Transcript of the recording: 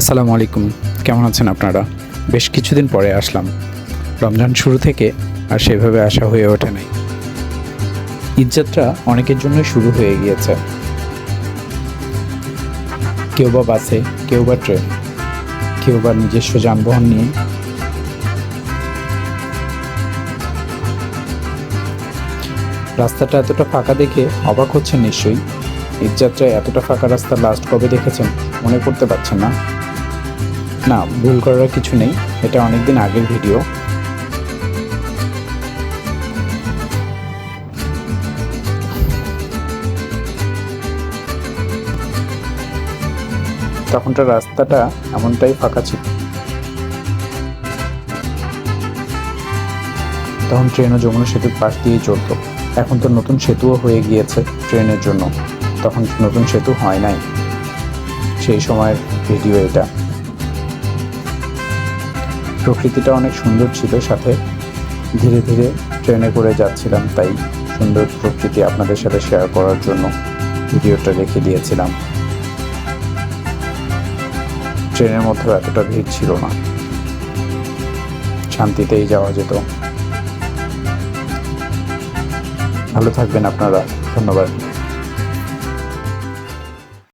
আসসালামু আলাইকুম। কেমন আছেন আপনারা? বেশ কিছুদিন পরে আসলাম। রমজান শুরু থেকে আর সেভাবে আসা হয়ে ওঠে নাই। ঈদযাত্রা অনেকের জন্য শুরু হয়ে গিয়েছে। কেউ বা বাসে, কেউ বা ট্রেন, কেউ বা নিজস্ব যানবাহন নিয়ে। রাস্তাটা এতটা ফাঁকা দেখে অবাক হচ্ছেন নিশ্চয়ই। ঈদযাত্রায় এতটা ফাঁকা রাস্তা লাস্ট কবে দেখেছেন? মনে করতে পারছেন না। না, ভুল করার কিছু নেই। এটা অনেকদিন আগের ভিডিও। তখনকার রাস্তাটা এমনটাই ফাঁকা ছিল। তখন ট্রেনও যমুনা সেতুর পাশ দিয়েই চলতো। এখন তো নতুন সেতুও হয়ে গিয়েছে ট্রেনের জন্য। তখন নতুন সেতু হয় নাই। সেই সময়ের ভিডিও এটা। প্রকৃতিটা অনেক সুন্দর ছিল সাথে। ধীরে ধীরে ট্রেনে করে যাচ্ছিলাম, তাই সুন্দর প্রকৃতি আপনাদের সাথে শেয়ার করার জন্য ভিডিওটা রেখে দিয়েছিলাম। ট্রেনের মধ্যেও এতটা ভিড় ছিল না। শান্তিতেই যাওয়া যেত। ভালো থাকবেন আপনারা। ধন্যবাদ।